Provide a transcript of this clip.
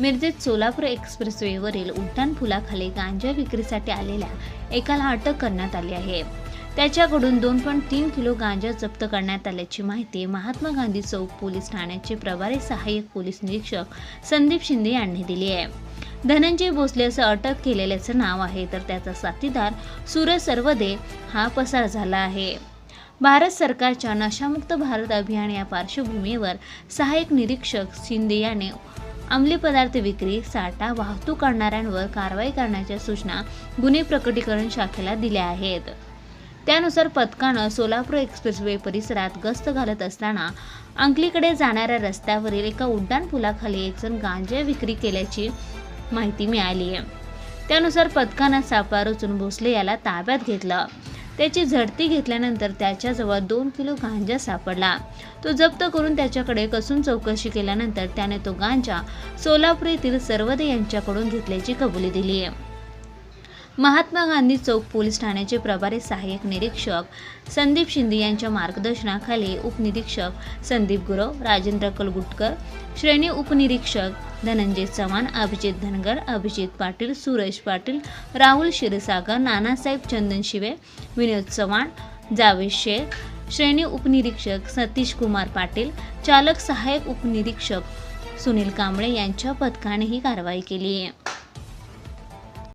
मिरजेत सोलापूर एक्सप्रेसवेवरील उड्डाण पुलाखाली गांजा विक्रीसाठी आलेल्या एकाला अटक करण्यात आली आहे. त्याच्याकडून दोन पॉईंट तीन किलो गांजा जप्त करण्यात आल्याची माहिती महात्मा गांधी चौक पोलीस ठाण्याचे प्रभारी सहाय्यक पोलीस निरीक्षक संदीप शिंदे यांनी दिली आहे. धनंजय भोसले असं अटक केलेल्याचं नाव आहे तर त्याचा साथीदार सूरज सर्वदे हा पसार झाला आहे. भारत सरकारच्या नशामुक्त भारत अभियान या पार्श्वभूमीवर सहाय्यक निरीक्षक शिंदे याने अंमली पदार्थ विक्री साठा वाहतूक करणाऱ्यांवर कारवाई करण्याच्या सूचना गुन्हे प्रकटीकरण शाखेला दिल्या आहेत. त्यानुसार पथकानं सोलापूर एक्सप्रेसवे परिसरात गस्त घालत असताना अंकलीकडे जाणाऱ्या रस्त्यावरील एका उड्डाण पुलाखाली एक जण गांजा विक्री केल्याची माहिती मिळाली आहे. त्यानुसार पथकानं सापळा रचून भोसले याला ताब्यात घेतलं. त्याची झडती घेतल्यानंतर त्याच्याजवळ दोन किलो गांजा सापडला. तो जप्त करून त्याच्याकडे कसून चौकशी केल्यानंतर त्याने तो गांजा सोलापूर येथील सर्वदे यांच्याकडून घेतल्याची कबुली दिली. आहे महात्मा गांधी चौक पोलीस ठाण्याचे प्रभारी सहाय्यक निरीक्षक संदीप शिंदे यांच्या मार्गदर्शनाखाली उपनिरीक्षक संदीप गुरव राजेंद्र कलगुटकर श्रेणी उपनिरीक्षक धनंजय चव्हाण अभिजित धनगर अभिजित पाटील सुरेश पाटील राहुल क्षीरसागर नानासाहेब चंदन शिवे विनोद चव्हाण जावेद शेख श्रेणी उपनिरीक्षक सतीश कुमार पाटील चालक सहाय्यक उपनिरीक्षक सुनील कांबळे यांच्या पथकाने ही कारवाई केली. आहे